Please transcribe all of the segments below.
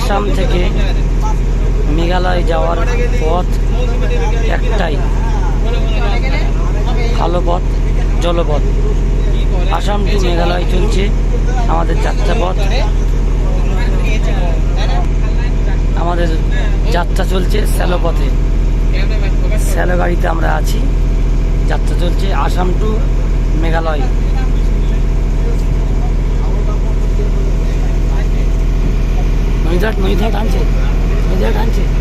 আসাম থেকে মেঘালয় যাওয়ার পথ একটাই। কালোপথ পথ, জলপথ। আসাম টু মেঘালয় চলছে আমাদের যাত্রাপথ আমাদের যাত্রা চলছে স্যালো পথে। স্যালো গাড়িতে আমরা আছি। যাত্রা চলছে আসাম টু মেঘালয়। नैझाट नैझाट आणचे नैझाट आणचे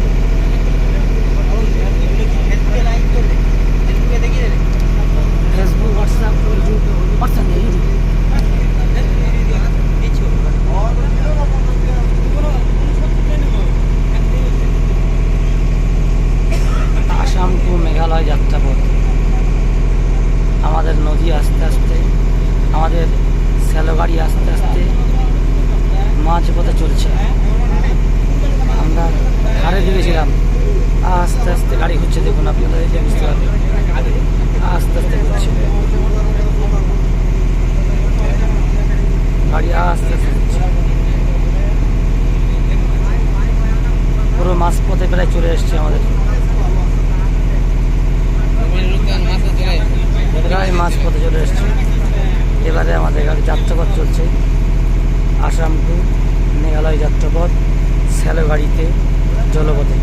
মাঝ পথে চলছে। আমরা ধারে দিয়েছিলাম আস্তে আস্তে গাড়ি হচ্ছে দেখুন আপনারা দেখে বুঝতে পারবেন আস্তে আস্তে ঘুরছে। গাড়ি আস্তে আস্তে ঘুরছে। পুরো মাঝ পথে প্রায় চলে এসছে আমাদের। প্রায় মাঝ পথে চলে এসছে। এবারে আমাদের গাড়ি যাত্রাপথ চলছে। মেঘালয় যাত্রাপথ স্যালো গাড়িতে জলপথে।